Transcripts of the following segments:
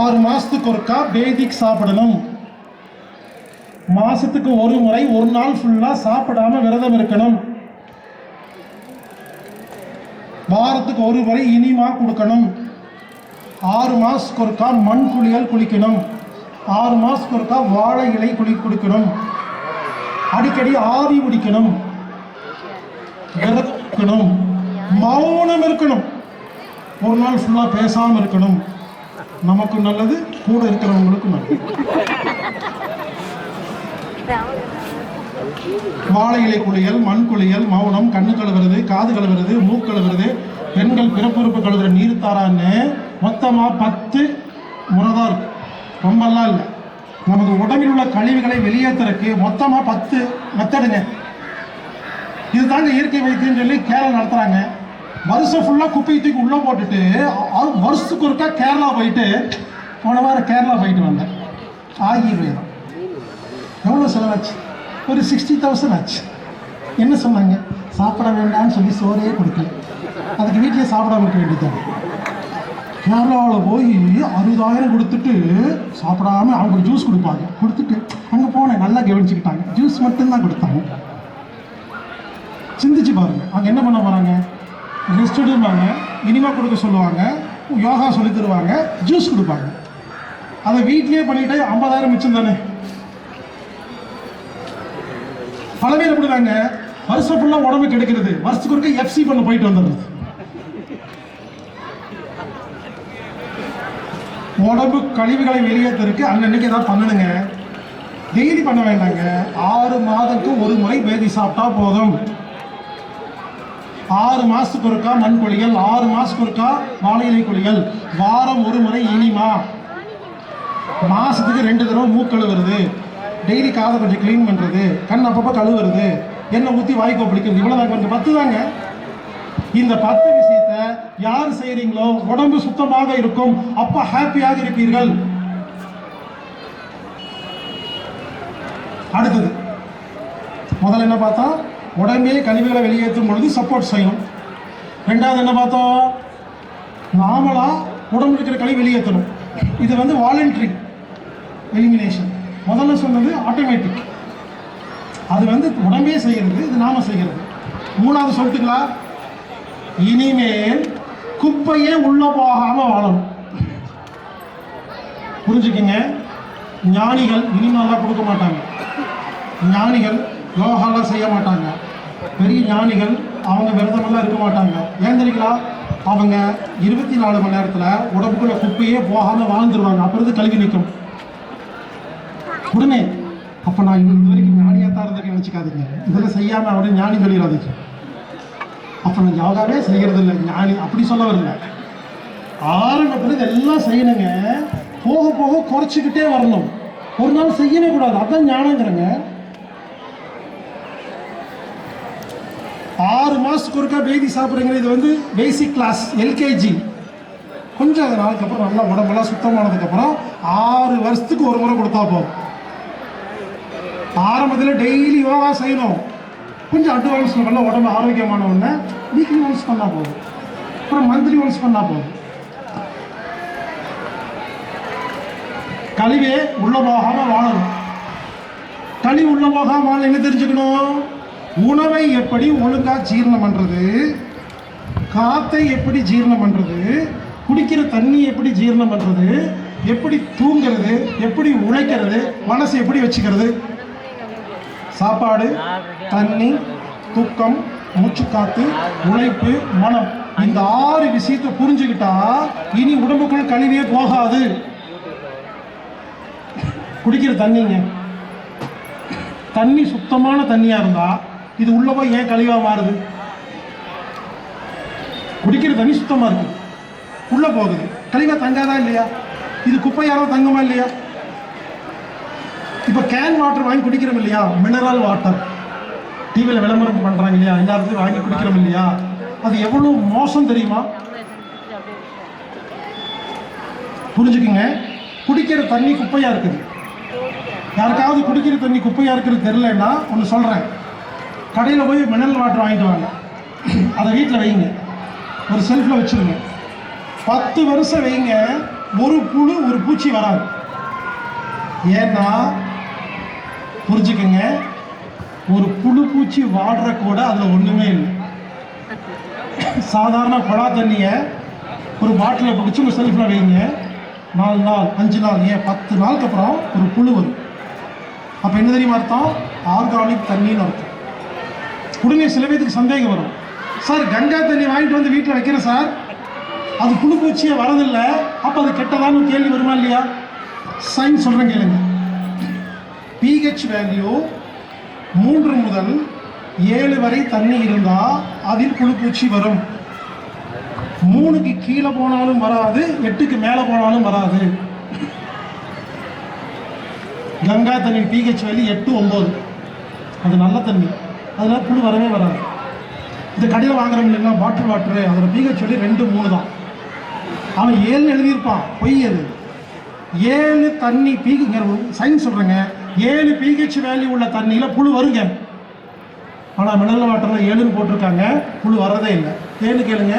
ஆறு மாதத்துக்கு ஒருக்கா பேதிக் சாப்பிடணும். மாசத்துக்கு ஒரு முறை ஒரு நாள் ஃபுல்லா சாப்பிடாம விரதம் இருக்கணும். வாரத்துக்கு ஒரு முறை இனிமா கொடுக்கணும். ஆறு மாசத்துக்கு ஒருக்கா மண் குளியல் குளிக்கணும். ஆறு மாசத்துக்கு ஒருக்கா வாழை இலை குளி குடிக்கணும். அடிக்கடி ஆவி பிடிக்கணும். விரதம் இருக்கணும். மௌனம் இருக்கணும். ஒரு நாள் ஃபுல்லாக பேசாமல் இருக்கணும். நமக்கும் நல்லது கூட இருக்கிறவங்களுக்கும் நல்லது. வாழை இலை குளியல் மண் குளியல் மௌனம் கண்ணு கழுவுறது காது கழுவுறது மூக்கு கழுவுறது பெண்கள் பிறப்புறுப்பு கழுவுற நீர் தாரான்னு மொத்தமாக பத்து முறை தான் இருக்கு. ரொம்பலாம் இல்லை. நமது உடம்பில் உள்ள கழிவுகளை வெளியேற்றுறதுக்கு மொத்தமாக பத்து மெத்தடுங்க இது தாங்க இயற்கை வைத்தியம் சொல்லி கேரளம் நடத்துகிறாங்க வருஷம் ஃபுல்லாக குப்பையை தூக்கி உள்ளே போட்டுட்டு வருஷத்துக்கு ஒருக்கா கேரளா போயிட்டு போன வாரம் கேரளா போயிட்டு வந்தேன். ஆயுர்வேதம் எவ்வளோ செலவாச்சு? ஒரு சிக்ஸ்டி தௌசண்ட் ஆச்சு. என்ன சொன்னாங்க? சாப்பிட வேண்டாம்னு சொல்லி சோறையே கொடுக்கல. அதுக்கு வீட்டிலே சாப்பிடாம இருக்க வேண்டியது கேரளாவில் போய் அறுபதாயிரம் கொடுத்துட்டு சாப்பிடாம அவங்க ஜூஸ் கொடுப்பாங்க. கொடுத்துட்டு அங்கே போனேன். நல்லா கவனிச்சுக்கிட்டாங்க. ஜூஸ் மட்டும்தான் கொடுத்தாங்க. சிந்திச்சு பாருங்க. அங்கே என்ன பண்ண போகிறாங்க ரெஸ்ட் எடுப்பாங்க இனிமா கொடுக்க சொல்லுவாங்க. யோகா சொல்லி தருவாங்க. ஜூஸ் கொடுப்பாங்க. அதை வீட்லேயே பண்ணிட்டு ஐம்பதாயிரம் மிச்சம் தானே? பல பேர் எப்படிதாங்க வருஷம் ஃபுல்லாக உடம்பு கெடுக்கிறது. வருஷத்துக்கு ஒருக்க எஃப்சி பண்ண போயிட்டு வந்துடுறது. உடம்பு கழிவுகளை வெளியேற்றருக்கு அன்னன்னைக்கு ஏதாவது பண்ணணுங்க. டெய்லி பண்ண வேண்டாங்க. ஆறு மாதத்துக்கு ஒரு முறை பேதி சாப்பிட்டா போதும். ஆறு மாசத்துக்கு ஒருக்கா மண் குளியல் ஆறு மாசத்துக்கு ஒருக்கா வாழை குளியல் வாரம் ஒரு முறை இனிமா. மாசத்துக்கு ரெண்டு தடவை மூக்கழுவுறது டெய்லி காதை கொஞ்சம் க்ளீன் பண்ணுறது கண் அப்பப்போ கழுவுறது. எண்ணெய் ஊற்றி வாய்க்கோ பிடிக்கிறது இவ்வளோதான் கொஞ்சம் பத்து தாங்க இந்த பத்து விஷயத்த யார் செய்கிறீங்களோ உடம்பு சுத்தமாக இருக்கும். அப்போ ஹாப்பியாக இருப்பீர்கள். அடுத்தது. முதல்ல என்ன பார்த்தா உடம்பே கழிவுகளை வெளியேற்றும் பொழுது சப்போர்ட் செய்யணும் ரெண்டாவது என்ன பார்த்தோம் நாமளாக உடம்பு இருக்கிற கழிவு வெளியேற்றணும். இது வந்து வாலண்ட்ரி எலிமினேஷன் முதல்ல சொன்னது ஆட்டோமேட்டிக் அது வந்து உடம்பே செய்கிறது இது நாம செய்கிறது மூணாவது சொல்லிட்டுங்களா? இனிமேல் குப்பையே உள்ளே போகாமல் வாழணும். புரிஞ்சுக்கங்க? ஞானிகள் இனிமேலாம் கொடுக்க மாட்டாங்க. ஞானிகள் யோகாலாம் செய்ய மாட்டாங்க. பெரிய ஞானிகள் அவங்க விரதமெல்லாம் இருக்க மாட்டாங்க. ஏன் தெரியுங்களா? அவங்க இருபத்தி நாலு மணி நேரத்தில் உடம்புக்குள்ள குப்பையே போகாமல் வாழ்ந்துருவாங்க. அப்புறம் கழுவி நிற்கும் உடனே அப்போ நான் இது வரைக்கும் ஞானியாக தான் இருந்தேன்னு நினச்சிக்காதீங்க. இதெல்லாம் செய்யாமல் அவனே ஞானி சொல்லிடாதீங்க. அப்போ நான் யோகாவே செய்கிறது இல்லை ஞானி அப்படி சொல்ல வரல ஆரம்பத்தில் இதெல்லாம் செய்யணுங்க. போக போக குறைச்சிக்கிட்டே வரணும். ஒரு நாள் செய்யவே கூடாது. அதான் ஞானங்கிறங்க. ஆறு மாதத்துக்கு ஒருக்கா பேதி சாப்பிட்றீங்க இது வந்து பேசிக் கிளாஸ் எல்கேஜி கொஞ்சம் நாளுக்கு அப்புறம் நல்லா உடம்பெல்லாம் சுத்தமானதுக்கப்புறம் ஆறு வருஷத்துக்கு ஒரு முறை கொடுத்தா போதும். ஆரம்பத்தில் டெய்லி யோகா செய்யணும். கொஞ்சம் அட்வான்ஸ் பண்ண உடம்பு ஆரோக்கியமான ஒன்று வீக்லி ஒன்ஸ் பண்ணால் போதும். அப்புறம் மந்த்லி ஒன்ஸ் பண்ணால் போதும். கழிவே உள்ள போகாமல் வாழணும். கழிவு உள்ள போகாம வாழ என்ன தெரிஞ்சுக்கணும்? உணவை எப்படி ஒழுங்கா ஜீரணம் பண்றது? காத்தை எப்படி ஜீரணம் பண்றது? குடிக்கிற தண்ணி எப்படி ஜீரணம் பண்றது? எப்படி தூங்கிறது? எப்படி உழைக்கிறது? மனசு எப்படி வச்சுக்கிறது? சாப்பாடு தண்ணி தூக்கம் மூச்சுக்காத்து உழைப்பு மனம். இந்த ஆறு விஷயத்தை புரிஞ்சுக்கிட்டா இனி உடம்புக்குள் கழிவே போகாது. குடிக்கிற தண்ணிங்க. தண்ணி சுத்தமான தண்ணியா இருந்தா இது உள்ள போய் ஏன் கழிவா மாறுது? குடிக்கிற தண்ணி சுத்தமாக இருக்கு. உள்ள போகுது. கழிவா தங்காதா இல்லையா? இது குப்பையாரோ தங்குமா இல்லையா? இப்போ கேன் வாட்டர் வாங்கி குடிக்கிறோம் இல்லையா? மினரல் வாட்டர் டிவியில் விளம்பரம் பண்ணுறாங்க இல்லையா? எல்லா இடத்துலையும் வாங்கி குடிக்கிறோம் இல்லையா? அது எவ்வளோ மோசம் தெரியுமா? புரிஞ்சுக்குங்க. குடிக்கிற தண்ணி குப்பையாக இருக்குது. யாருக்காவது குடிக்கிற தண்ணி குப்பையாக இருக்கிறது தெரிலன்னா ஒன்று சொல்கிறேன் கடையில் போய் மினரல் வாட்டர் வாங்கிட்டு வாங்க. அதை வீட்டில் வைங்க. ஒரு செல்ஃபில் வச்சுருங்க. பத்து வருஷம் வைங்க. ஒரு புழு ஒரு பூச்சி வராது. ஏன்னா புரிஞ்சுக்கங்க ஒரு புழு பூச்சி வாடுற கூட அதில் ஒன்றுமே இல்லை. சாதாரண குழா தண்ணியை ஒரு பாட்டிலில் பிடிச்சி உங்கள் செல்ஃபில் வைங்க. நாலு நாள் அஞ்சு நாள் ஏன் பத்து நாளுக்கு அப்புறம் ஒரு புழு வரும். அப்போ என்ன தெரியுமா அர்த்தம்? ஆர்கானிக் தண்ணின்னு அர்த்தம். உடனே சில பேருக்கு சந்தேகம் வரும். சார் கங்கா தண்ணி வாங்கிட்டு வந்து வீட்டில் வைக்கிறேன் சார். அது புழுப்பூச்சியே வரதில்லை அப்போ அது கெட்டதான்னு கேள்வி வருமா இல்லையா? சயின்ஸ் சொல்கிறேன் கேளுங்க. பிஹெச் வேல்யூ மூன்று முதல் ஏழு வரை தண்ணி இருந்தால் அதில் புழுப்பூச்சி வரும். மூணுக்கு கீழே போனாலும் வராது எட்டுக்கு மேலே போனாலும் வராது. கங்கா தண்ணி பிஹெச் வேல்யூ எட்டு ஒம்பது அது நல்ல தண்ணி. அதனால் புழு வரவே வராது. இந்த கடையில் வாங்குறோம் இல்லைங்களா பாட்டில் வாட்டரு அதோட பிஹெச் சொல்லி ரெண்டு மூணு தான். அவன் ஏழுன்னு எழுதியிருப்பான் பொய் அது. ஏழு தண்ணி பீகுங்க சயின்ஸ் சொல்கிறேங்க ஏழு பிஹெச் வேல்யூ உள்ள தண்ணியில் புழு வருங்க. ஆனால் மினரல் வாட்டரில் ஏழுன்னு போட்டிருக்காங்க புழு வரதே இல்லை. ஏழு கேளுங்க.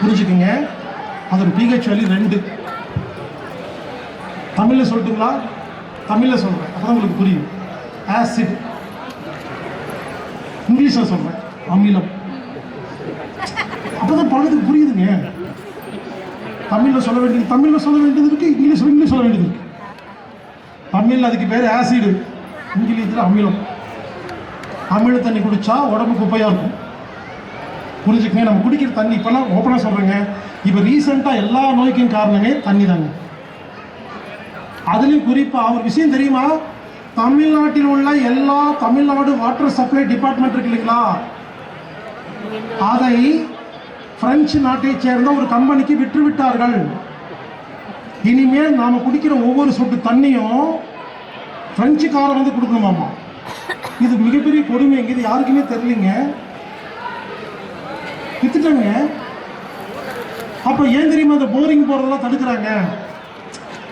புரிஞ்சுக்குங்க. அதோட பிஹெச் வேல்யூ ரெண்டு. தமிழில் சொல்லட்டுங்களா? தமிழில் சொல்கிறேன் அப்போ உங்களுக்கு புரியும். ஆசிட் இங்கிலீஷில் சொல்கிறேன் அமிலம் அப்போ தான் பழத்துக்கு புரியுதுங்க. தமிழில் சொல்ல வேண்டியது தமிழில் சொல்ல வேண்டியது இருக்குது இங்கிலீஷ் இங்கிலீஷ் சொல்ல வேண்டியது இருக்குது தமிழில் அதுக்கு பேர் ஆசிடு இங்கிலீஷில் அமிலம். அமிழ தண்ணி குடித்தா உடம்பு குப்பையாக இருக்கும். புரிஞ்சுக்கங்க நம்ம குடிக்கிற தண்ணி இப்போலாம் ஓப்பனாக சொல்கிறேங்க இப்போ ரீசெண்டாக எல்லா நோய்க்கும் காரணமே தண்ணி தாங்க அதுலேயும் குறிப்பாக ஒரு விஷயம் தெரியுமா? தமிழ்நாட்டில் உள்ள எல்லா தமிழ்நாடு வாட்டர் சப்ளை டிபார்ட்மெண்ட் இருக்கு இல்லைங்களா? அதை பிரெஞ்சு நாட்டை சேர்ந்த ஒரு கம்பெனிக்கு விற்று விட்டார்கள் இனிமேல் நாம குடிக்கிற ஒவ்வொரு சொட்டு தண்ணியும் பிரெஞ்சுக்காரன் வந்து கொடுக்கணுமாமா? இது மிகப்பெரிய கொடுமைங்க இது யாருக்குமே தெரியலங்க. வித்துட்டாங்க. அப்போ ஏன் தெரியுமா அந்த போரிங் போகிறதெல்லாம் தடுக்கிறாங்க?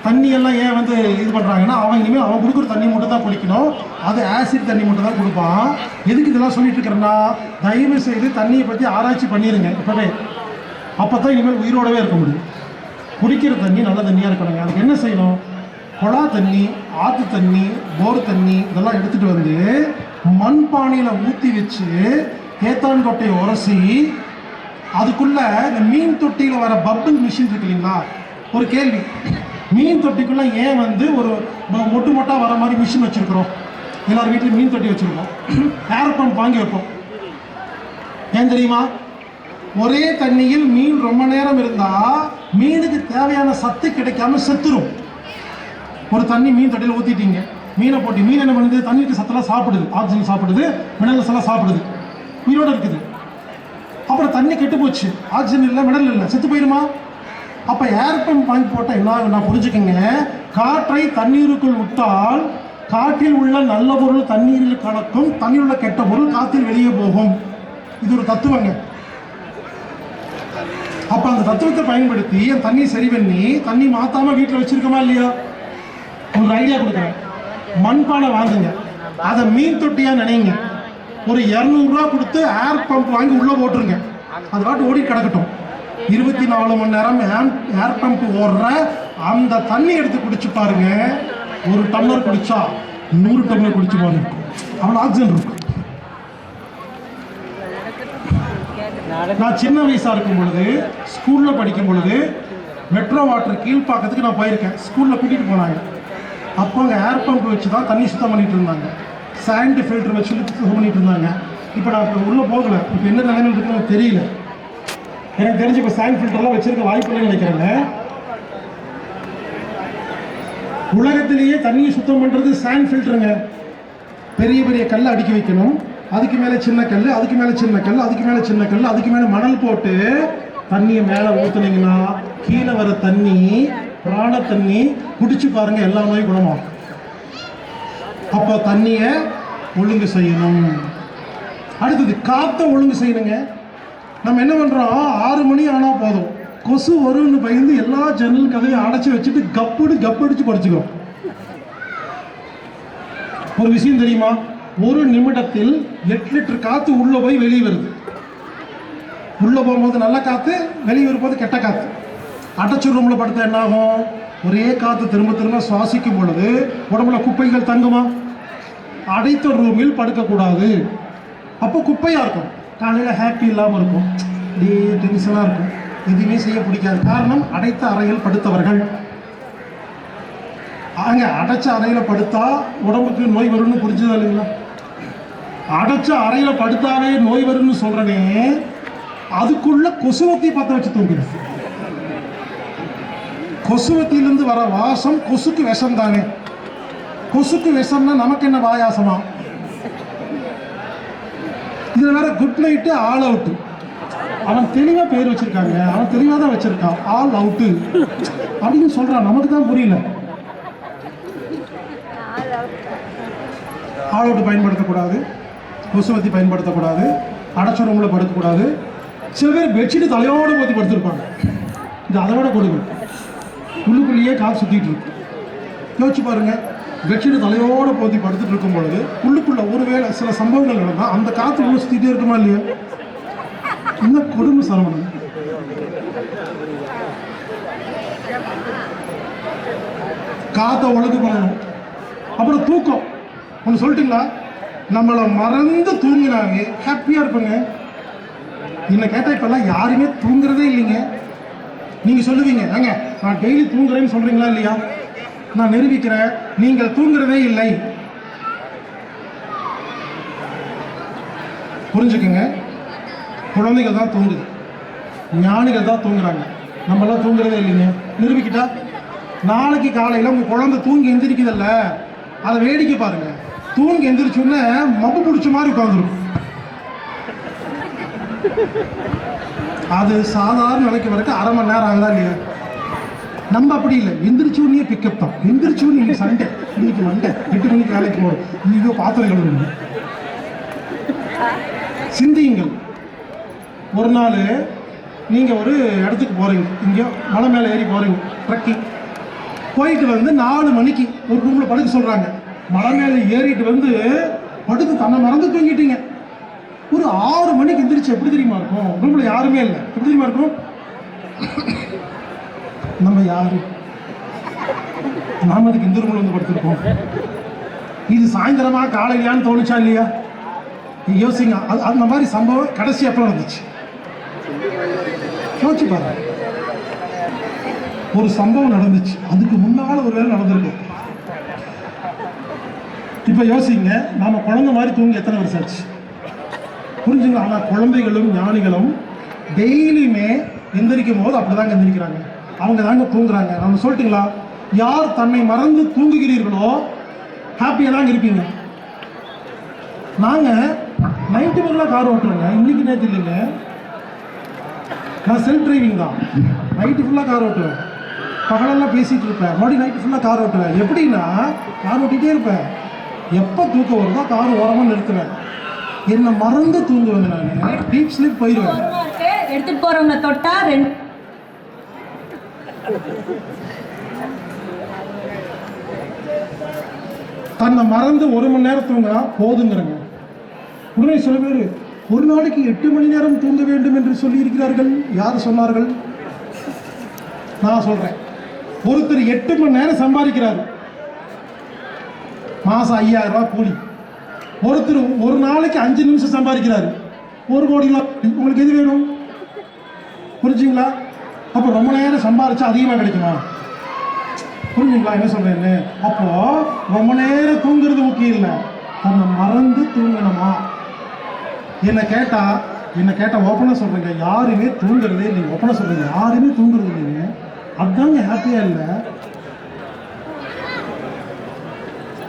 தண்ணி எல்லாம் ஏன் வந்து இது பண்ணுறாங்கன்னா அவன் இனிமேல் அவன் கொடுக்குற தண்ணி மட்டும் தான் குடிக்கணும். அது ஆசிட் தண்ணி மட்டும் தான் கொடுப்பான். எதுக்கு இதெல்லாம் சொல்லிட்டு இருக்கிறேன்னா தயவு செய்து தண்ணியை பற்றி ஆராய்ச்சி பண்ணிடுங்க இப்போவே. அப்போ தான் இனிமேல் உயிரோடவே இருக்க முடியும். குடிக்கிற தண்ணி நல்ல தண்ணியாக இருக்கணுங்க. அதுக்கு என்ன செய்யணும்? குழா தண்ணி ஆற்று தண்ணி போர் தண்ணி இதெல்லாம் எடுத்துகிட்டு வந்து மண்பானையில் ஊற்றி வச்சு தேத்தான் கொட்டையை உரசி அதுக்குள்ளே இந்த மீன் தொட்டியில் வர பப்பிள் மிஷின் இருக்கு இல்லைங்களா? ஒரு கேள்வி. மீன் தொட்டிக்குள்ள ஏன் வந்து ஒரு மொட்டு மொட்டா வர மாதிரி மிஷின் வச்சிருக்கிறோம்? எல்லார் வீட்லையும் மீன் தொட்டி வச்சிருக்கோம். ஏர் பம்ப் வாங்கி வைப்போம். ஏன் தெரியுமா? ஒரே தண்ணியில் மீன் ரொம்ப நேரம் இருந்தா மீனுக்கு தேவையான சத்து கிடைக்காம செத்துரும். ஒரு தண்ணி மீன் தொட்டியில் ஊற்றிட்டீங்க மீனை போட்டு மீன் என்ன பண்ணுது? தண்ணிக்கு சத்தெல்லாம் சாப்பிடுது. ஆக்சிஜன் சாப்பிடுது மினரல்ஸ் எல்லாம் சாப்பிடுது. உயிரோட இருக்குது. அப்புறம் தண்ணி கெட்டு போச்சு ஆக்சிஜன் இல்லை மினரல் இல்லை. செத்து போயிடுமா அப்போ ஏர் பம்ப் வாங்கி போட்டால் என்ன நான் புரிஞ்சுக்கங்க? காற்றை தண்ணீருக்குள் விட்டால் காற்றில் உள்ள நல்ல பொருள் தண்ணீரில் கலக்கும் தண்ணீர் உள்ள கெட்ட பொருள் காற்றில் வெளியே போகும். இது ஒரு தத்துவங்க. அப்போ அந்த தத்துவத்தை பயன்படுத்தி என் தண்ணி சரி பண்ணி தண்ணி மாத்தாம வீட்டில் வச்சிருக்கோமா இல்லையா? உங்களுக்கு ஐடியா கொடுக்குறேன். மண்பானை வாங்குங்க. அதை மீன் தொட்டியா நினைங்க. ஒரு இரநூறுவா கொடுத்து ஏர் பம்ப் வாங்கி உள்ளே போட்டுருங்க. அது பாட்டு ஓடி கிடக்கட்டும். இருபத்தி நாலு மணி நேரம் ஏர் பம்ப் ஓடுற அந்த தண்ணி எடுத்து குடிச்சு பாருங்க. ஒரு டம்ளர் குடிச்சா நூறு டம்ளர் குடிச்சு பாருங்க. அவ்வளோ ஆக்சிஜன் இருக்கும். நான் சின்ன வயசா இருக்கும் பொழுது ஸ்கூல்ல படிக்கும் பொழுது மெட்ரோ வாட்டர் கீழ்ப்பாக்கத்துக்கு நான் போயிருக்கேன். ஸ்கூல்ல கூட்டிட்டு போனாங்க. அப்போ அங்கே ஏர் பம்ப் வச்சு தான் தண்ணி சுத்தம் பண்ணிட்டு இருந்தாங்க. சாண்ட் ஃபில்டர் வச்சு சுத்தம் பண்ணிட்டு இருந்தாங்க. இப்போ நான் இப்போ உள்ளே போகலை. இப்போ என்ன நிலைமையில் இருக்குன்னு தெரியல. எனக்கு தெரிஞ்சு இப்போ சாண்ட் ஃபில்டர்லாம் வச்சிருக்க வாய்ப்பு இல்லைன்னு நினைக்கிறேங்க உலகத்திலேயே தண்ணியை சுத்தம் பண்ணுறது சாண்ட் ஃபில்டருங்க பெரிய பெரிய கல் அடுக்கி வைக்கணும். அதுக்கு மேலே சின்ன கல் அதுக்கு மேலே சின்ன கல் அதுக்கு மேலே சின்ன கல் அதுக்கு மேலே மணல் போட்டு தண்ணியை மேலே ஊற்றுனீங்கன்னா கீழே வர தண்ணி பிராண தண்ணி குடிச்சு பாருங்க எல்லா நோயும் குணமாகும். அப்போ தண்ணியை ஒழுங்கு செய்யணும். அடுத்தது காற்றை ஒழுங்கு செய்யணுங்க. நம்ம என்ன பண்ணுறோம் ஆறு மணி ஆனால் போதும். கொசு வரும்னு பயந்து எல்லா ஜன்னல் கதையும் அடைச்சி வச்சுட்டு கப்புடு கப்படிச்சு படிச்சுக்கிறோம். ஒரு விஷயம் தெரியுமா? ஒரு நிமிடத்தில் எட்டு லிட்டர் காற்று உள்ளே போய் வெளியே வருது. உள்ளே போகும்போது நல்ல காற்று வெளியே வரும்போது கெட்ட காற்று அடைச்ச ரூமில் படுத்தா என்ன ஆகும் ஒரே காற்று திரும்ப திரும்ப சுவாசிக்கும் பொழுது உடம்புல குப்பைகள் தங்குமா? அடைத்த ரூமில் படுக்கக்கூடாது. அப்போ குப்பையாக இருக்கும். காலையில் ஹாப்பி இல்லாமல் இருக்கும். அப்படியே டென்ஷனாக இருக்கும். எதுவுமே செய்ய பிடிக்காது. காரணம் அடைத்த அறையில் படுத்தவர்கள். ஆங்க அடைச்ச அறையில் படுத்தா உடம்புக்கு நோய் வரும்னு புரிஞ்சுதா இல்லைங்களா? அடைச்ச அறையில் படுத்தாவே நோய் வரும்னு சொல்றனே அதுக்குள்ள கொசுவத்தை பற்ற வச்சு தூங்குது கொசுவத்திலிருந்து வர வாசம் கொசுக்கு விஷம் தானே கொசுக்கு விஷம்னா நமக்கு என்ன வாயாசமா இதுல வேற குட் நைட்டு ஆல் அவுட்டு அவன் தெளிவா பேர் வச்சிருக்காங்க. அவன் தெளிவா தான் வச்சிருக்கான். ஆல் அவுட்டு அப்படின்னு சொல்றான். நமக்கு தான் புரியல. ஆல் அவுட் பயன்படுத்தக்கூடாது. கொசுவத்தி பயன்படுத்தக்கூடாது. அடைச்ச ரூமில் படுக்கக்கூடாது. சில பேர் பெட்ஷீட் தலையோடு போத்தி படுத்திருப்பாங்க. இது அதை விட கொடுமை. உள்ளுக்குள்ளேயே கால் சுற்றிட்டு இருக்கு. யோசிச்சு பாருங்க. பெட்ஷீட் தலையோடு போத்தி படுத்துட்டு இருக்கும் பொழுது உள்ளுக்குள்ள ஒருவேளை சில சம்பவங்கள் நடந்தால் அந்த காற்று உள்ள சுற்றிட்டே இருக்குமா இல்லையா? இந்த கொடுமை சரவணன் காற்றை ஒழுங்கு பண்ணணும். அப்புறம் தூக்கம். ஒன்று சொல்லிட்டீங்களா? நம்மளை மறந்து தூங்கினாவே ஹாப்பியாக இருப்பேங்க. என்னை கேட்டால் இப்போல்லாம் யாருமே தூங்குறதே இல்லைங்க. நீங்கள் சொல்லுவீங்க ஏங்க நான் டெய்லி தூங்குறேன்னு சொல்கிறீங்களா இல்லையா? நான் நிரூபிக்கிறேன். நீங்கள் தூங்குறதே இல்லை. புரிஞ்சுக்குங்க. குழந்தைகள் தான் தூங்குது. ஞானிகள் தான் தூங்குறாங்க. நம்மளாம் தூங்குறதே இல்லைங்க. நிரூபிக்கிட்டா? நாளைக்கு காலையில் உங்கள் குழந்தை தூங்கி எந்திரிக்குதில்ல அதை வேடிக்கை பாருங்க. தூங்கி எந்திரிச்சோன்னே மப்பு பிடிச்ச மாதிரி உட்காந்துரும் அது சாதாரண நிலைக்கு வரைக்கும் அரை மணி நேரம் ஆகுதா இல்லையா? நம்ம அப்படி இல்லை. எந்திரிச்சோன்னே பிக்கப் தான். எந்திரிச்சோன்னு சண்டை இன்னைக்கு சண்டே. இன்னைக்கு மண்டே. எட்டு மணிக்கு வேலைக்கு போகிறோம் இன்னைக்கோ பாத்திரம் கழுவணும் சிந்தியுங்கள். ஒரு நாள் நீங்கள் ஒரு இடத்துக்கு போகிறீங்க இங்கேயோ மலை மேலே ஏறி போகிறீங்க ட்ரக்கிங் போயிட்டு வந்து நாலு மணிக்கு ஒரு ரூமில் படுக்க சொல்கிறாங்க மலை மேலே ஏறிட்டு வந்து படுத்து தன்னை மறந்து தூங்கிட்டீங்க. ஒரு ஆறு மணிக்கு எந்திரிச்சு எப்படி தெரியுமா இருக்கும்? ரூமில் யாருமே இல்லை. எப்படி தெரியுமா இருக்கும்? நம்ம யாரு? நாம அதுக்கு இந்த வந்து படுத்திருக்கோம் இது சாயந்தரமா காலையிலான்னு தோணுச்சா இல்லையா? யோசிங்க அது அந்த மாதிரி சம்பவம் கடைசி எப்போ நடந்துச்சு. யோசிச்சு பாருங்க ஒரு சம்பவம் நடந்துச்சு. அதுக்கு முன்னால ஒரு வேலை நடந்திருக்கும். இப்போ யோசிங்க நாம குழந்தை மாதிரி தூங்கி எத்தனை வருஷம் ஆச்சு? புரிஞ்சுங்களா? ஆனால் குழந்தைகளும் ஞானிகளும் டெய்லியுமே எந்திரிக்கும் போது அப்படிதாங்க எந்திரிக்கிறாங்க. அவங்க தாங்க தூங்குறாங்க. நம்ம சொல்லிட்டுங்களா? யார் தன்னை மறந்து தூங்குகிறீர்களோ ஹாப்பியாக தாங்க இருப்பீங்க. நாங்கள் நைட்டு வரலாம் கார் ஓட்டுறோங்க. இன்னைக்கு நேற்று இல்லைங்க. நான் செல்ஃப் டிரைவிங் தான். நைட்டு ஃபுல்லாக கார் ஓட்டுவேன். பகலெல்லாம் பேசிகிட்டு இருப்பேன். மறுபடியும் நைட்டு ஃபுல்லாக கார் ஓட்டுவேன். எப்படின்னா கார் ஓட்டிகிட்டே இருப்பேன். எப்போ தூக்கம் வருதோ கார் ஓரமாக நிறுத்துவேன். என்னை மறந்து தூங்குவேங்க நான். டீப் ஸ்லீப் போயிடுவேன் எடுத்துகிட்டு போகிறவங்க தொட்டா ரெண்டு தன்னை மறந்து ஒரு மணி நேரம் தூங்கினா போதுங்கிறங்க. உடனே சில பேர் ஒரு நாளைக்கு எட்டு மணி நேரம் தூங்க வேண்டும் என்று சொல்லியிருக்கிறார்கள். யார் சொன்னார்கள்? நான் சொல்றேன். ஒருத்தர் எட்டு மணி நேரம் சம்பாதிக்கிறார். மாசம் ஐயாயிரம் ரூபாய் கூலி. ஒருத்தர் ஒரு நாளைக்கு அஞ்சு நிமிஷம் சம்பாதிக்கிறாரு. ஒரு கோடி ரூபாய். உங்களுக்கு எது வேணும்? புரிஞ்சுங்களா? அப்போ ரொம்ப நேரம் சம்பாரிச்சா அதிகமாக கிடைக்குமா? புரிஞ்சுங்களா என்ன சொல்றேன்னு? அப்போ ரொம்ப நேரம் தூங்குறது முக்கியம் இல்லை. நம்ம மறந்து தூங்கணுமா? என்னை கேட்டா என்னை கேட்டா ஓப்பனாக சொல்றேங்க. யாருமே தூங்குறதே இல்லைங்க. ஓப்பனாக சொல்றேங்க. யாருமே தூங்குறது இல்லைங்க. அதுதாங்க ஹாப்பியா இல்லை.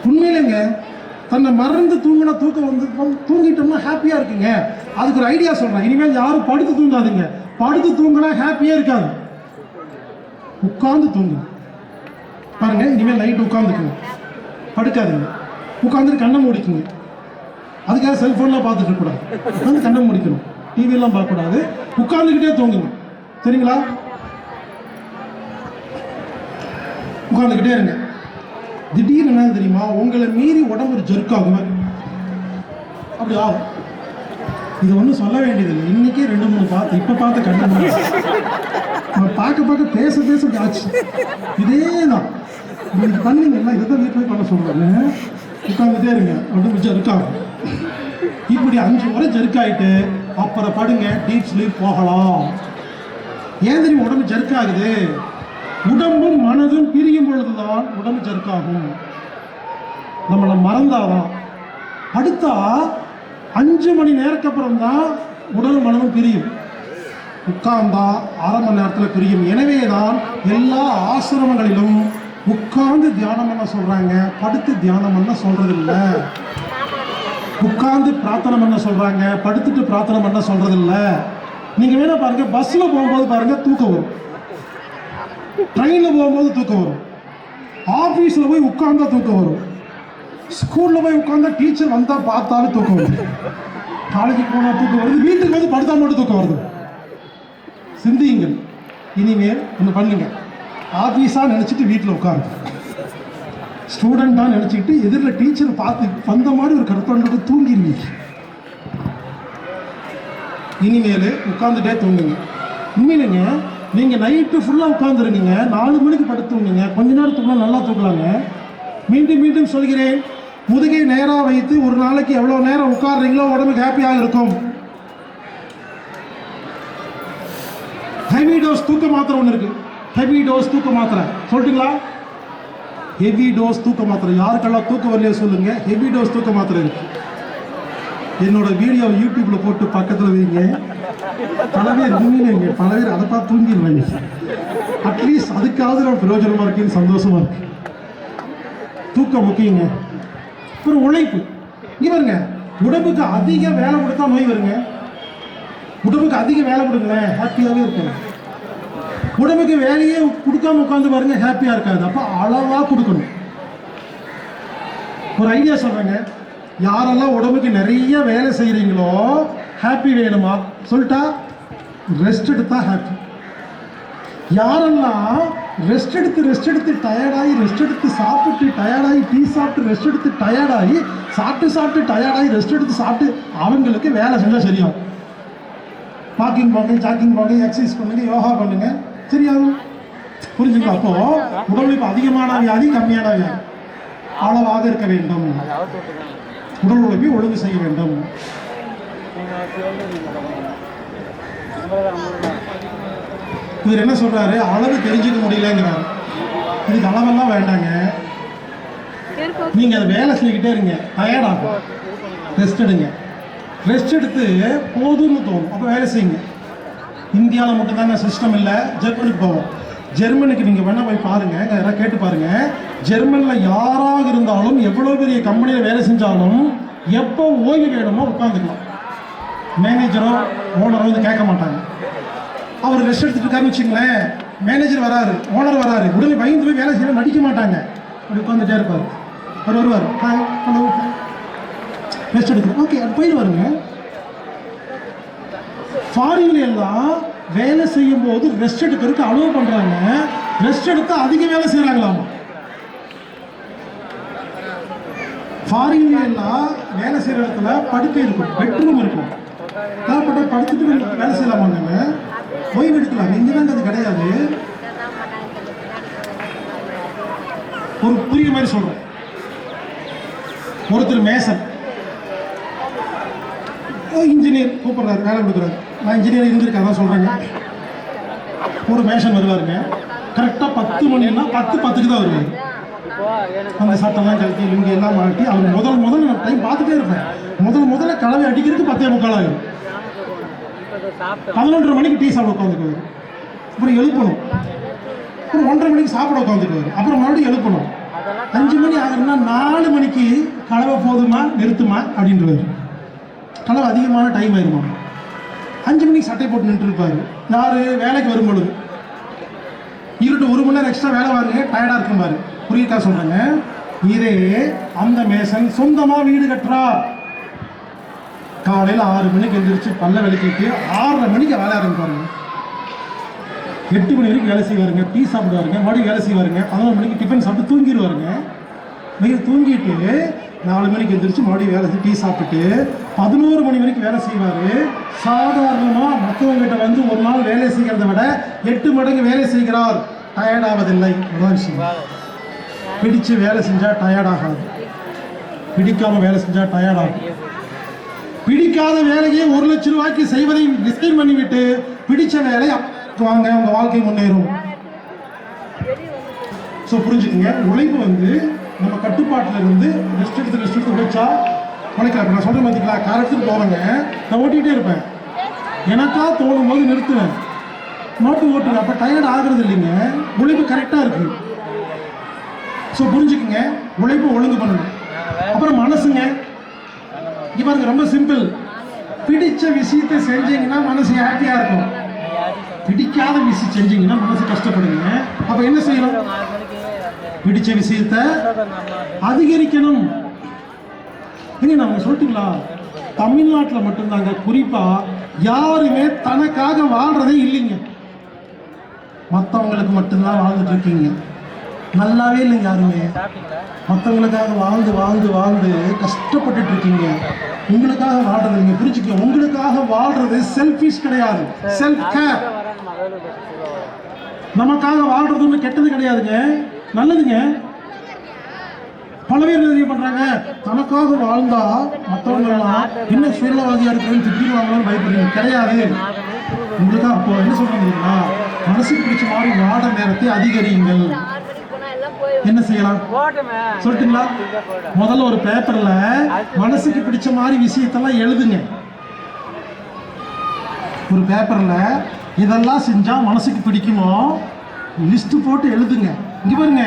உண்மையிலேங்க தன்னை மறந்து தூங்கின தூக்கம் வந்து தூங்கிட்டோம்னா ஹாப்பியாக இருக்குங்க. அதுக்கு ஒரு ஐடியா சொல்கிறேன் இனிமேல் யாரும் படுத்து தூங்காதீங்க. படுத்து தூங்கினா ஹாப்பியாக இருக்காது. உட்காந்து தூங்கு. பாருங்க இனிமேல் நைட்டு உட்காந்துக்குங்க படுக்காதுங்க. உட்காந்துட்டு கண்ணை முடிக்குங்க. அதுக்காக செல்ஃபோன்லாம் பார்த்துட்டு இருக்கக்கூடாது. உட்காந்து கண்ணை முடிக்கணும். டிவியெல்லாம் பார்க்கக்கூடாது. உட்காந்துக்கிட்டே தூங்குங்க. சரிங்களா? உட்காந்துக்கிட்டே இருங்க. திடீர்னு என்ன தெரியுமா? உங்களை மீறி உடம்பு ஒரு ஜெர்க்காகுமே அப்படி ஆகும். இது ஒன்றும் சொல்ல வேண்டியதில்லை. இன்னைக்கே ரெண்டு மூணு பார்த்து இப்போ பார்த்து கண்டிப்பாக பார்க்க பார்க்க பேச பேச ஆச்சு. இதே தான். இன்னைக்கு பண்ணீங்கன்னா இதை தான் வீட்டில் பண்ண சொல்கிறேன் உட்காந்துட்டே இருங்க. உடம்பு ஜெருக்காகும் இப்படி அஞ்சு முறை ஜெருக்காயிட்டு அப்புறம் படுங்க. டீப் ஸ்லீப் போகலாம். ஏன் தெரியும்? உடம்பு ஜெர்க்காகுது உடம்பும் மனதும் பிரியும் பொழுதுதான் உடம்பு ஜெர்க்காகும். நம்மளை மறந்தாதான். அடுத்தா அஞ்சு மணி நேரத்துக்கு அப்புறம் தான் உடலும் மனமும் பிரியும். உட்கார்ந்தா அரை மணி நேரத்தில் பிரியும். எனவே தான் எல்லா ஆசிரமங்களிலும் உட்கார்ந்து தியானம் பண்ண சொல்கிறாங்க படுத்து தியானம் பண்ண சொல்கிறது இல்லை உட்கார்ந்து பிரார்த்தனை பண்ண சொல்கிறாங்க படுத்துட்டு பிரார்த்தனை பண்ண சொல்கிறது இல்லை நீங்கள் வேணால் பாருங்கள் பஸ்ஸில் போகும்போது பாருங்கள் தூக்கம் வரும். ட்ரெயினில் போகும்போது தூக்கம் வரும். ஆஃபீஸில் போய் உட்காந்தா தூக்கம் வரும். ஸ்கூலில் போய் உட்காந்தா டீச்சர் வந்தால் பார்த்தாலும் தூக்கம் வரும். காலேஜுக்கு போனால் தூக்கம் வருது வீட்டுக்கு வந்து படுத்தா மட்டும் தூக்கம் வருது. சிந்தியுங்கள். இனிமேல் ஒன்று பண்ணுங்க. ஆஃபீஸாக நினச்சிட்டு வீட்டில் உட்காருங்க. ஸ்டூடெண்ட்டாக நினச்சிக்கிட்டு எதிரில் டீச்சரை பார்த்து வந்த மாதிரி ஒரு கருத்தோண்டு தூங்கிடுவீங்க. இனிமேல் உட்காந்துட்டே தூங்குங்க. உண்மையிலுங்க நீங்கள் நைட்டு ஃபுல்லாக உட்காந்துருங்க நாலு மணிக்கு படுத்துவீங்க கொஞ்ச நேரம் நல்லா தூக்கலாங்க மீண்டும் மீண்டும் சொல்கிறேன். முதுகை நேராக வைத்து ஒரு நாளைக்கு எவ்வளோ நேரம் உட்காடுறீங்களோ உடம்புக்கு ஹாப்பியாக இருக்கும். ஹெவி டோஸ் தூக்க மாத்திரை ஒன்று இருக்கு. ஹெவி டோஸ் தூக்க மாத்திரை. சொல்லட்டுங்களா ஹெவி டோஸ் தூக்க மாத்திரை. யாருக்கெல்லாம் தூக்க வரலையோ சொல்லுங்க. ஹெவி டோஸ் தூக்க மாத்திரை இருக்குது என்னோட வீடியோ யூடியூப்ல போட்டு பக்கத்தில் வைங்க. பல பேர் உண்மையிலேங்க பல பேர் அதை பார்த்து தூங்கிடுவாங்க. அட்லீஸ்ட் அதுக்காவது நான் பிரயோஜனமா இருக்குன்னு சந்தோஷமா இருக்கு. தூக்கம் முக்கியங்க. அப்புறம் உழைப்பு. இங்க பாருங்க உடம்புக்கு அதிக வேலை கொடுத்தா நோய் வருங்க. உடம்புக்கு அதிக வேலை கொடுங்களேன் ஹாப்பியாகவே இருக்கும் உடம்புக்கு வேலையே கொடுக்காம உட்காந்து பாருங்க ஹாப்பியாக இருக்காது. அப்போ அளவாக கொடுக்கணும். ஒரு ஐடியா சொல்கிறேங்க யாரெல்லாம் உடம்புக்கு நிறைய வேலை செய்கிறீங்களோ ஹாப்பி வேணுமா? சொல்லிட்டா ரெஸ்ட் எடுத்தா ஹாப்பி யாரெல்லாம் ரெஸ்ட் எடுத்து ரெஸ்ட் எடுத்து டயர்டாகி ரெஸ்ட் எடுத்து சாப்பிட்டு டயர்டாகி டீ சாப்பிட்டு ரெஸ்ட் எடுத்து டயர்டாகி சாப்பிட்டு சாப்பிட்டு டயர்டாகி ரெஸ்ட் எடுத்து சாப்பிட்டு அவங்களுக்கு வேலை செஞ்சால் சரியாகும். வாக்கிங் போங்க ஜாக்கிங் போங்க எக்ஸசைஸ் பண்ணுங்க யோகா பண்ணுங்க சரியாகும். புரிஞ்சுங்களா? அப்போ உடல் அதிகமான வியாதி கம்மியான வியாதி. அளவாக இருக்க வேண்டும். உடல் உழைப்பை ஒழுங்கு செய்ய வேண்டும். இவர் என்ன சொல்றாரு? அளவு தெரிஞ்சுக்க முடியலங்கிறார். இதுக்கு அளவெல்லாம் வேண்டாங்க. நீங்க அதை வேலை செஞ்சுக்கிட்டே இருங்க. டயர்டாகும் ரெஸ்ட் எடுங்க. ரெஸ்ட் எடுத்து போதும்னு தோணும். அப்போ வேலை செய்யுங்க. இந்தியாவில் மட்டும்தாங்க சிஸ்டம் இல்லை. ஜெர்மனிக்கு போவோம். ஜெர்மனுக்கு நீங்கள் வேணால் போய் பாருங்கள் யாராவது கேட்டு பாருங்கள் ஜெர்மனில் யாராக இருந்தாலும் எவ்வளோ பெரிய கம்பெனியில் வேலை செஞ்சாலும் எப்போ ஓய்வு வேணுமோ உட்காந்துக்கலாம். மேனேஜரோ ஓனரோ வந்து கேட்க மாட்டாங்க. அவர் ரெஸ்ட் எடுத்துட்டு இருக்காருன்னு வச்சுங்களேன் மேனேஜர் வராரு ஓனர் வராரு. உடனே பயந்து போய் வேலை செய்ய நடிக்க மாட்டாங்க. அப்படி உட்காந்துட்டே இருப்பார். அவர் வருவார். ஹாய் ஹலோ ரெஸ்ட் எடுக்கணும் ஓகே அது போயிடுவாருங்க. ஃபாரின்ல எல்லாம் வேலை செய்யும் போது ரெஸ்ட் எடுக்கிறதுக்கு அலோவ் பண்றாங்க. ரெஸ்ட் எடுத்து அதிக வேலை செய்யறாங்களாமா ஃபாரின்ல வேலை செய்யற இடத்துல படுக்கை இருக்கும் பெட்ரூம் இருக்கும். தேவைப்பட்ட படுத்துட்டு வேலை வேலை செய்யலாமாங்க ஓய்வு எடுக்கலாம் இங்க தாங்க அது கிடையாது. ஒரு புரிய மாதிரி சொல்றேன். ஒருத்தர் மேசன் இன்ஜினியர் கூப்பிடுறாரு வேலை கொடுக்குறாரு. நான் இன்ஜினியர் இருந்திருக்கேன் அதான் சொல்கிறேங்க ஒரு மேஷன் வருவாருங்க. கரெக்டாக பத்து மணின்னா பத்து பத்துக்கு தான் வருவார். அந்த சட்டம்லாம் கழட்டி இவங்க எல்லாம் மாட்டி அவர் முதல் முதல்ல நான் டைம் பார்த்துட்டே இருப்பேன். முதல் முதல்ல கலவை அடிக்கிறதுக்கு பத்தே முக்கால் ஆகும் பதினொன்றரை மணிக்கு டீ சாப்பிட உட்காந்துக்குவார். அப்புறம் எழுப்பணும். அப்புறம் ஒன்றரை மணிக்கு சாப்பிட உட்காந்துக்குவார். அப்புறம் மறுபடியும் எழுப்பணும். அஞ்சு மணி ஆகுதுன்னா நாலு மணிக்கு கலவை போதுமா நிறுத்துமா அப்படின்றவர். கலர் அதிகமான டைம் ஆயிருமா? அஞ்சு மணிக்கு சட்டை போட்டு நின்றுருப்பாரு. யாரு? வேலைக்கு வரும் பொழுது இருட்டு ஒரு மணி நேரம் எக்ஸ்ட்ரா வேலை வாங்க டயர்டாக இருக்கும் பாரு. புரியுதா சொல்றேங்க? இதே அந்த மேசன் சொந்தமா வீடு கட்டுறா. காலையில் ஆறு மணிக்கு எழுந்திரிச்சு பல்ல விளக்கிட்டு ஆறரை மணிக்கு வேலை ஆரம்பிப்பாருங்க. எட்டு மணி வரைக்கும் வேலை செய்வாருங்க டீ சாப்பிடுவாருங்க மறுபடியும் வேலை செய்வாருங்க. பதினொரு மணிக்கு டிஃபன் சாப்பிட்டு தூங்கிடுவாருங்க வெயில் தூங்கிட்டு நாலு மணிக்கு எழுந்திரிச்சு மறுபடியும் வேலை செஞ்சு டீ சாப்பிட்டு பதினோரு மணி வரைக்கும் வேலை செய்வார். சாதாரணமாக மற்றவங்ககிட்ட வந்து ஒரு நாள் வேலை செய்கிறத விட எட்டு மடங்கு வேலை செய்கிறார். டயர்ட் ஆவதில்லை அதான் விஷயம் பிடிச்சு வேலை செஞ்சால் டயர்ட் ஆகாது பிடிக்காம வேலை செஞ்சால் டயர்ட் ஆகும் பிடிக்காத வேலையை ஒரு லட்சம் ரூபாய்க்கு செய்வதை டிசைன் பண்ணிவிட்டு பிடிச்ச வேலை வாங்க உங்க வாழ்க்கை முன்னேறும். ஸோ புரிஞ்சுக்கங்க. உழைப்பு வந்து நம்ம கட்டுப்பாட்டில் இருந்து ரெஸ்ட் எடுத்து ரெஸ்ட் எடுத்து உழைச்சா உழைக்கலாம் நான் சொல்கிறேன் பார்த்தீங்களா கரெக்டுன்னு போவேங்க. நான் ஓட்டிகிட்டே இருப்பேன். எனக்கா தோணும் போது நிறுத்துவேன். நோட்டு ஓட்டுவேன் அப்போ டயர்ட் ஆகுறது இல்லைங்க. உழைப்பு கரெக்டாக இருக்கு. ஸோ புரிஞ்சுக்குங்க. உழைப்பு ஒழுங்கு பண்ணணும். அப்புறம் மனசுங்க. இப்போ பாருங்க ரொம்ப சிம்பிள் பிடிச்ச விஷயத்தை செஞ்சீங்கன்னா மனசு ஹாப்பியாக இருக்கும். பிடிக்காத விஷயம் செஞ்சீங்கன்னா மனசு கஷ்டப்படுங்க. அப்போ என்ன செய்யணும்? பிடிச்ச விஷயத்த அதிகரிக்கணும். ஏங்க நான் சொல்லிட்டுங்களா? தமிழ்நாட்டில் மட்டும்தாங்க. குறிப்பாக யாருமே தனக்காக வாழ்கிறதே இல்லைங்க. மற்றவங்களுக்கு மட்டும்தான் வாழ்ந்துட்டு இருக்கீங்க. நல்லாவே இல்லைங்க யாருமே. மற்றவங்களுக்காக வாழ்ந்து வாழ்ந்து வாழ்ந்து கஷ்டப்பட்டுட்டு இருக்கீங்க. உங்களுக்காக வாழ்றது நீங்க புரிஞ்சுக்க உங்களுக்காக வாழ்றது செல்ஃபிஷ் கிடையாது. செல்ஃப் கேர் நமக்காக வாழ்றது கெட்டது கிடையாதுங்க. நல்லதுங்க. பல பேர் என்ன பண்றாங்க? தனக்காக வாழ்ந்தா மற்றவங்க என்ன இன்னும் இருக்கிறேன்னு திட்டிடுவாங்களான்னு பயப்படுறீங்க. கிடையாது. உங்களுக்கு அப்போ என்ன சொல்றாங்க தெரியுமா? மனசுக்கு பிடிச்ச மாதிரி வாட நேரத்தை அதிகரியுங்கள். என்ன செய்யலாம்? சொல்லட்டுங்களா? முதல்ல ஒரு பேப்பர்ல மனசுக்கு பிடிச்ச மாதிரி விஷயத்தெல்லாம் எழுதுங்க. ஒரு பேப்பர்ல இதெல்லாம் செஞ்சா மனசுக்கு பிடிக்குமோ? லிஸ்ட் போட்டு எழுதுங்க. இங்க பாருங்க.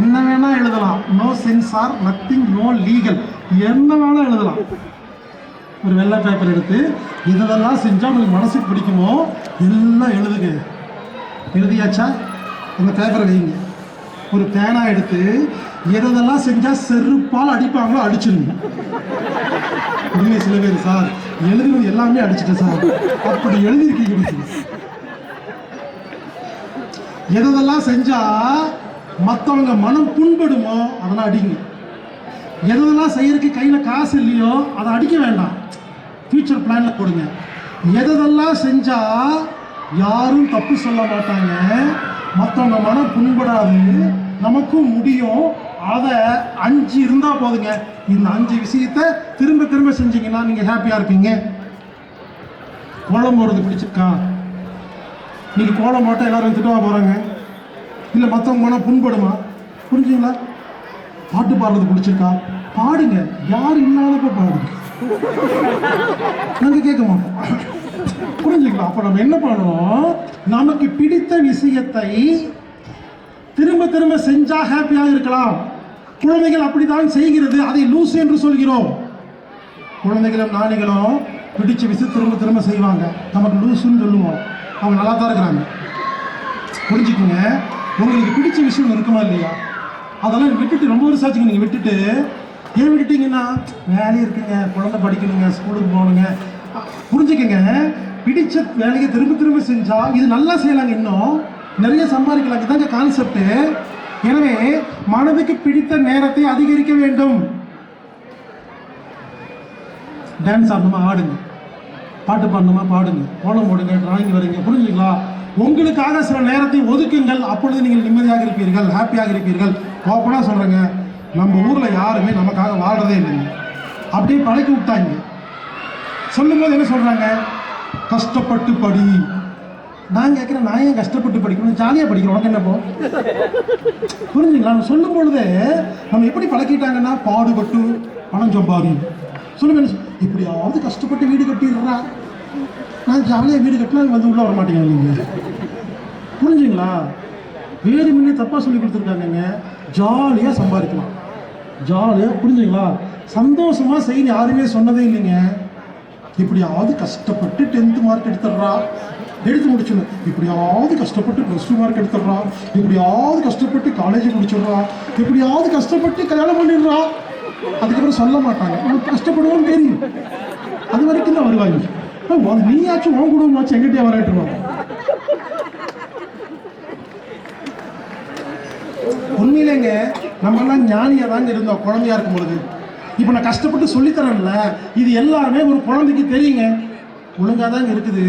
என்ன வேணா எழுதலாம். No censor nothing no legal என்ன வேணா எழுதலாம். ஒரு வெள்ளை பேப்பர் எடுத்து இதெல்லாம் செஞ்சால் உங்களுக்கு மனசுக்கு பிடிக்குமோ? எல்லாம் எழுதுங்க. எழுதியாச்சா? அந்த பேப்பரை வைங்க. ஒரு பேனா எடுத்து எதெல்லாம் செஞ்சால் செருப்பால் அடிப்பாங்களோ அடிச்சிருங்க. உண்மை சில பேர் சார் எழுதுனது எல்லாமே அடிச்சிட்டேன் சார். அப்படி எழுதியிருக்கீங்க எதெல்லாம் செஞ்சால் மற்றவங்க மனம் புண்படுமோ அதெல்லாம் அடிங்க. எதெல்லாம் செய்யறதுக்கு கையில் காசு இல்லையோ அதை அடிக்க வேண்டாம். ஃபியூச்சர் பிளானில் கொடுங்க எதெல்லாம் செஞ்சால் யாரும் தப்பு சொல்ல மாட்டாங்க. மற்றவங்க மனம் புண்படாது. நமக்கும் முடியும். அதை அஞ்சு இருந்தால் போதுங்க. இந்த அஞ்சு விஷயத்த திரும்ப திரும்ப செஞ்சீங்கன்னா நீங்கள் ஹாப்பியாக இருப்பீங்க. கோலம் போடுறது பிடிச்சிருக்கா? நீங்கள் கோலம் போட்டால் எல்லாரும் திட்டுவா போகிறாங்க இல்லை மற்றவங்க போனால் புண்படுமா? புரிஞ்சுங்களா? பாட்டு பாடுறது பிடிச்சிருக்கா? பாடுங்க. யார் இல்லாதப்ப பாடுங்க. நாங்கள் கேட்க மாட்டோம் புரிஞ்சுக்கலாம் அப்போ நம்ம என்ன பண்ணணும்? நமக்கு பிடித்த விஷயத்தை திரும்ப திரும்ப செஞ்சா ஹாப்பியாக இருக்கலாம் குழந்தைகள் அப்படித்தான் செய்கிறது. அதை லூஸ் என்று சொல்கிறோம். குழந்தைகளும் நாணிகளும் பிடிச்ச விஷயம் திரும்ப திரும்ப செய்வாங்க. நமக்கு லூசுன்னு சொல்லுவோம். அவங்க நல்லா தான் இருக்கிறாங்க. புரிஞ்சுக்குங்க. உங்களுக்கு பிடிச்ச விஷயம் இருக்குமா இல்லையா? அதெல்லாம் விட்டுட்டு ரொம்ப வருஷம் ஆச்சுங்க. நீங்கள் விட்டுட்டு ஏன் விட்டுட்டீங்கன்னா? வேலையை இருக்குங்க. குழந்தை படிக்கணுங்க. ஸ்கூலுக்கு போகணுங்க. புரிஞ்சுக்கங்க. பிடிச்ச வேலையை திரும்ப திரும்ப செஞ்சால் இது நல்லா செய்யலாங்க இன்னும். நிறைய சம்பாதிக்கலாங்க. இதாங்க கான்செப்ட் எனவே மனதுக்கு பிடித்த நேரத்தை அதிகரிக்க வேண்டும். டான்ஸ் ஆடணுமா? ஆடுங்க. பாட்டு பாடணுமா? பாடுங்க. கோலம் போடுங்க. டிராயிங் வரைங்க. புரிஞ்சுங்களா உங்களுக்காக சில நேரத்தை ஒதுக்குங்கள். அப்பொழுது நீங்கள் நிம்மதியாக இருப்பீர்கள் ஹாப்பியாக இருப்பீர்கள். ஓப்பனாக சொல்கிறேங்க நம்ம ஊரில் யாருமே நமக்காக வாழ்கிறதே இல்லைங்க. அப்படியே பழக்கி விட்டாங்க. சொல்லும்போது என்ன சொல்கிறாங்க கஷ்டப்பட்டு படி. நான் கேட்குறேன் நான் ஏன் கஷ்டப்பட்டு படிக்கணும்? ஜாலியாக படிக்கிறோம் உனக்கு என்னப்போ புரிஞ்சுங்களா நம்ம சொல்லும் பொழுதே நம்ம எப்படி பழக்கிட்டாங்கன்னா பாடுபட்டு பணம் சம்பாதி. சொல்லுங்க என்ன சொல்~ இப்படியாவது கஷ்டப்பட்டு வீடு கட்டிடுறா. நான் ஜாலியாக வீடு கட்டினா வந்து உள்ளே வர மாட்டேங்க நீங்கள் புரிஞ்சுங்களா? வேறு முன்னே தப்பாக சொல்லி கொடுத்துருக்காங்க ஜாலியாக சம்பாதிக்கலாம். ஜாலியாக புரிஞ்சுங்களா? சந்தோஷமாக செய்யணும் யாருமே சொன்னதே இல்லைங்க. இப்படியாவது கஷ்டப்பட்டு டென்த்து மார்க் எடுத்துடுறா. எடுத்து முடிச்சிடணும் இப்படியாவது கஷ்டப்பட்டு ப்ளஸ் டூ மார்க் எடுத்துடுறா. இப்படியாவது கஷ்டப்பட்டு காலேஜ் முடிச்சிடுறா. இப்படியாவது கஷ்டப்பட்டு கல்யாணம் பண்ணிடுறா. அதுக்கப்புறம் சொல்ல மாட்டாங்க. உனக்கு கஷ்டப்படுவோன்னு தெரியும். அது வரைக்கும் தான் வருவாங்க. நீயாச்சும் உன் குடும்பமாச்சும் எங்கிட்டே வரட்டுருவாங்க உண்மையிலேங்க நம்மெல்லாம் ஞானியாக தாங்க இருந்தோம் குழந்தையா இருக்கும் பொழுது இப்போ நான் கஷ்டப்பட்டு சொல்லித்தரேன்ல இது எல்லாமே ஒரு குழந்தைக்கு தெரியுங்க. ஒழுங்காக தாங்க இருக்குது.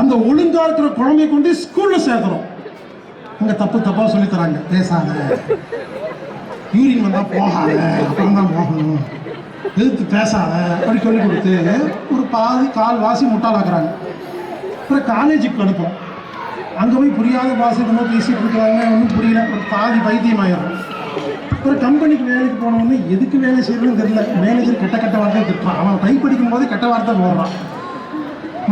அந்த ஒழுங்கா இருக்கிற குழந்தைய கொண்டு ஸ்கூலில் சேர்க்குறோம் அங்கே தப்பு தப்பாக சொல்லித்தராங்க. பேசாத. யூரின் வந்தால் போகாத. அப்புறம் தான் போகணும். எதிர்த்து பேசாத அப்படி சொல்லி கொடுத்து ஒரு பாதி கால் வாசி முட்டாளாக்குறாங்க. அப்புறம் காலேஜுக்கு அனுப்போம். அங்கே போய் புரியாத பாஷை என்னமோ பேசிகிட்டு இருக்கிறாங்க ஒன்றும் புரியல. ஒரு பாதி பைத்தியம் ஆயிடும் ஒரு கம்பெனிக்கு வேலைக்கு போனவொடனே எதுக்கு வேலை செய்யணும்னு தெரியல. மேனேஜர் கெட்ட கெட்ட வார்த்தை திட்டுறான். அவன் டைப் அடிக்கும் போது கெட்ட வார்த்தை போடுறான்.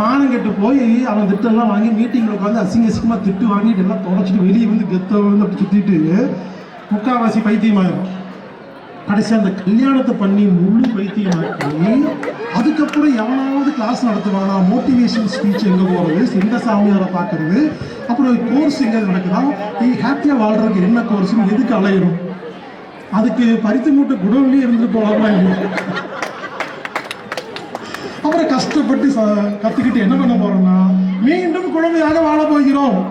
மானம் கெட்டு போய் அவன் திட்டெல்லாம் வாங்கி மீட்டிங்கில் உட்காந்து அசிங்க அசிங்கமாக திட்டு வாங்கிட்டு எல்லாம் தொடச்சிட்டு வெளியே வந்து கெத்த வந்து அப்படி சுற்றிட்டு முக்காவாசி பைத்தியமாயிரும். கடைசி அந்த கல்யாணத்தை பண்ணி முழு பைத்தியமாக்கி அதுக்கப்புறம் எவனாவது கிளாஸ் நடத்துவானா? மோட்டிவேஷன் ஸ்பீச் எங்கே போகிறது எந்த சாமியாரை பார்க்கறது. அப்புறம் கோர்ஸ் எங்கே நடக்குதா? நீ ஹாப்பியாக வாழ்றதுக்கு என்ன கோர்ஸ்னு எதுக்கு அலையிடும் அதுக்கு பருத்தி மூட்டை குடோன்லேயே இருந்துட்டு போகலாமா இல்லையா? அப்புறம் கஷ்டப்பட்டு ச- என்ன பண்ண போகிறோம்னா மீண்டும் குழந்தையாக வாழ போகிறோம்.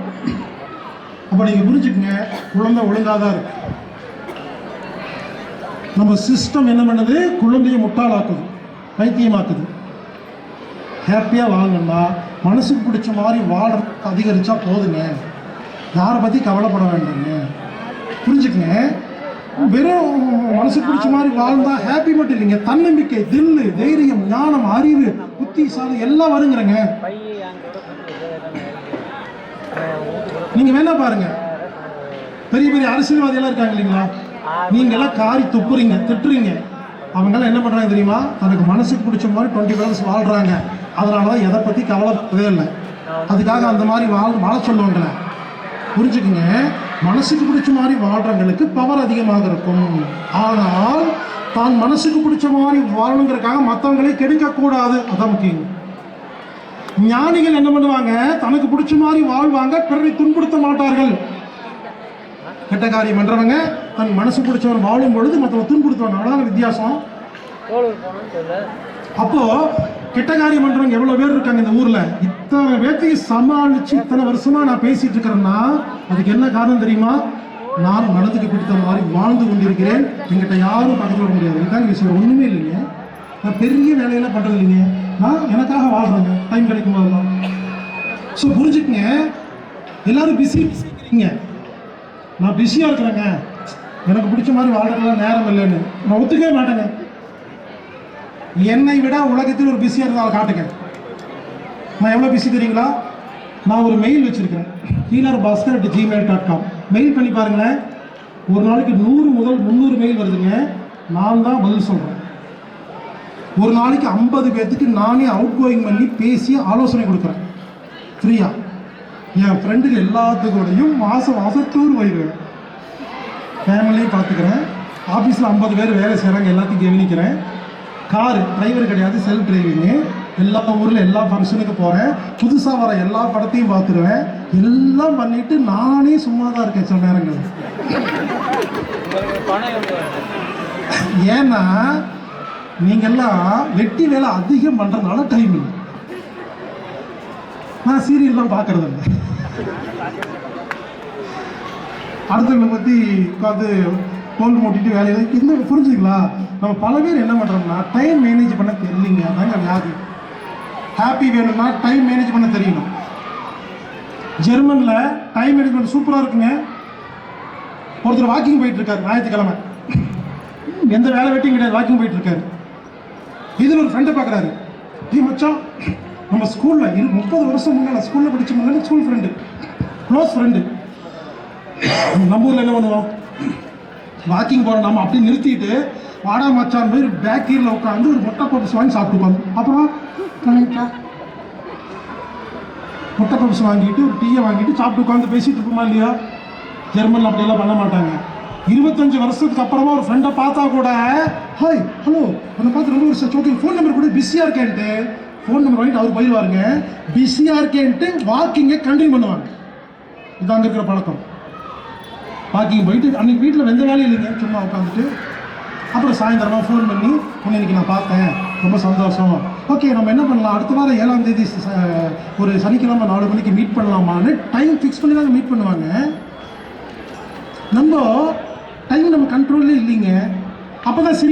அப்போ நீங்கள் புரிஞ்சுக்கங்க குழந்தை ஒழுங்காக தான் இருக்கு. நம்ம சிஸ்டம் என்ன பண்ணுது? குழந்தைய முட்டாளாக்குது பைத்தியமாக்குது. ஹாப்பியாக வாழணும்னா மனசுக்கு பிடிச்ச மாதிரி வாழ அதிகரித்தா போதுங்க யாரை பற்றி கவலைப்பட வேண்டாங்க புரிஞ்சுக்கங்க? வெறும் மனசுக்கு பிடிச்ச மாதிரி வாழ்ந்தா ஹாப்பி மட்டும் இல்லைங்க. தன்னம்பிக்கை தில்லு தைரியம் ஞானம் அறிவு புத்தி புத்திசாலி எல்லாம் வருங்கிறங்க. நீங்க வேணா பாருங்க. பெரிய பெரிய அரசியல்வாதி எல்லாம் இருக்காங்க இல்லைங்களா? நீங்க எல்லாம் காரி துப்புறீங்க திட்டுறீங்க. அவங்க எல்லாம் என்ன பண்றாங்க தெரியுமா? தனக்கு மனசுக்கு பிடிச்ச மாதிரி டுவெண்ட்டி ஹவர்ஸ் வாழ்றாங்க. அதனால தான் எதை பத்தி கவலைப்படவே இல்லை. அதுக்காக அந்த மாதிரி வாழ் வாழ சொல்லுவாங்களே புரிஞ்சுக்குங்க? மனசுக்கு பிடிச்ச மாதிரி வாழ்றவங்களுக்கு பவர் அதிகமாக இருக்கும். ஆனால் தான் மனசுக்கு பிடிச்ச மாதிரி வாழணுங்கிறதுக்காக மற்றவங்களே கெடுக்கக்கூடாது. அதான் முக்கியம். ஞானிகள் என்ன பண்ணுவாங்க? தனக்கு பிடிச்ச மாதிரி வாழ்வாங்க பிறரை துன்புறுத்த மாட்டார்கள். கெட்ட காரியம் பண்றவங்க தன் மனசு பிடிச்சவன் வாழும் பொழுது மற்றவங்க துன்புறுத்துவாங்க. அவ்வளோதான் வித்தியாசம்? அப்போ கெட்ட காரியம் பண்றவங்க எவ்வளவு பேர் இருக்காங்க இந்த ஊர்ல? இத்தனை பேர்த்தையும் சமாளிச்சு இத்தனை வருஷமா நான் பேசிட்டு இருக்கிறேன்னா அதுக்கு என்ன காரணம் தெரியுமா? நான் மனதுக்கு பிடித்த மாதிரி வாழ்ந்து கொண்டிருக்கிறேன். எங்கிட்ட யாரும் பக்கத்தில் வர முடியாது. இதுதான் விஷயம் ஒண்ணுமே இல்லைங்க. நான் பெரிய வேலையெல்லாம் பண்றது இல்லைங்க. நான் எனக்காக வாழ்றேங்க. டைம் கிடைக்கும்? போதெல்லாம் ஸோ புரிஞ்சுக்கங்க. எல்லாரும் பிஸி பிஸிங்க நான் பிஸியாக இருக்கிறேங்க. எனக்கு பிடிச்ச மாதிரி வாழ்றதுலாம் நேரம் இல்லைன்னு. நான் ஒத்துக்கவே மாட்டேங்க. என்னை விட உலகத்தில் ஒரு பிஸியாக இருந்தால் காட்டுங்க. நான் எவ்வளோ பிஸி தெரியுங்களா? நான் ஒரு மெயில் வச்சுருக்கிறேன். Healer Bhaskar at Gmail dot com mail பண்ணி பாருங்களேன். ஒரு நாளைக்கு நூறு முதல் முந்நூறு மெயில் வருதுங்க. நான் தான் பதில் சொல்கிறேன் ஒரு நாளைக்கு ஐம்பது பேர்த்துக்கு நானே அவுட் கோயிங் பண்ணி பேசி ஆலோசனை கொடுக்குறேன். ஃப்ரீயா என் ஃப்ரெண்டுக்கு எல்லாத்துக்கூடையும் மாதம் மாதம் டூர் போயிடுவேன் ஃபேமிலியும் பார்த்துக்கிறேன். ஆஃபீஸில் ஐம்பது பேர் வேலை செய்கிறாங்க எல்லாத்தையும் கவனிக்கிறேன். காரு டிரைவர் கிடையாது செல்ஃப் டிரைவிங்கு எல்லா ஊரில் எல்லா ஃபங்க்ஷனுக்கு போகிறேன் புதுசாக வர எல்லா படத்தையும் பார்த்துருவேன். எல்லாம் பண்ணிவிட்டு நானே சும்மா தான் இருக்கேன் சில நேரங்கள். ஏன்னா நீங்கள்லாம் வெட்டி வேலை அதிகம் பண்ணுறதுனால டைம் இல்லை நான் சீரியல்லாம் பார்க்கறது இல்லை அடுத்தவங்களை பற்றி உட்காந்து கோல் மூட்டிட்டு வேலையில் இந்த புரிஞ்சுக்கலாம் நம்ம பல பேர் என்ன பண்ணுறோம்னா டைம் மேனேஜ் பண்ண தெரியலிங்க. அதாங்க வியாதி. ஹாப்பி வேணும்னா டைம் மேனேஜ் பண்ண தெரியணும். ஜெர்மனில் டைம் மேனேஜ்மெண்ட் சூப்பராக இருக்குங்க. ஒருத்தர் வாக்கிங் போயிட்டு இருக்காரு ஞாயிற்றுக்கிழமை. எந்த வேலை வெட்டியும் கிடையாது வாக்கிங் போயிட்டு இருக்காரு இதில் ஒரு ஃப்ரெண்டை பார்க்குறாரு ஏய் மச்சான் நம்ம ஸ்கூலில் இரு முப்பது வருஷம் முன்னாடி ஸ்கூலில் படித்த முன்னாடி ஸ்கூல் ஃப்ரெண்டு க்ளோஸ் ஃப்ரெண்டு நம்ம ஊரில் என்ன பண்ணுவோம்? வாக்கிங் போகிற நம்ம அப்படியே நிறுத்திட்டு வாடா மச்சான் போய் பேக்கரியில் உட்காந்து ஒரு முட்டை பப்ஸ் வாங்கி சாப்பிட்டுப்பாங்க அப்புறம் கணக்கா முட்டை பப்ஸ் வாங்கிட்டு ஒரு டீயை வாங்கிட்டு சாப்பிட்டு உட்காந்து பேசிட்டு இருப்போமா இல்லையா? ஜெர்மனில் அப்படியெல்லாம் பண்ண மாட்டாங்க. இருபத்தஞ்சு வருஷத்துக்கு அப்புறமா ஒரு ஃப்ரெண்டை பார்த்தா கூட ஹாய் ஹலோ உன்னை பார்த்து ரொம்ப வருஷம் ஓகே ஃபோன் நம்பர் கூட பிஸியாக இருக்கேன்ட்டு. ஃபோன் நம்பர் வாங்கிட்டு அவர் போயிடுவாருங்க பிஸியாக இருக்கேன்ட்டு வாக்கிங்கை கண்டினியூ பண்ணுவாங்க. இதாங்க இருக்கிற பழக்கம். வாக்கிங் போயிட்டு அன்னைக்கு வீட்டில் வெந்த வேலையும் இல்லைங்க. சும்மா உட்காந்துட்டு அப்புறம் சாயந்தரமாக ஃபோன் பண்ணி உன்னை இன்னைக்கு நான் பார்த்தேன். ரொம்ப சந்தோஷம். ஓகே நம்ம என்ன பண்ணலாம்? அடுத்த வாரம் ஏழாம் தேதி ச- ஒரு சனிக்கிழமை நாலு மணிக்கு மீட் பண்ணலாமான்னு டைம் ஃபிக்ஸ் பண்ணி தாங்க மீட் பண்ணுவாங்க. நம்ம டைம் நம்ம கண்ட்ரோல்லே இல்லைங்க. அப்போ தான் சரி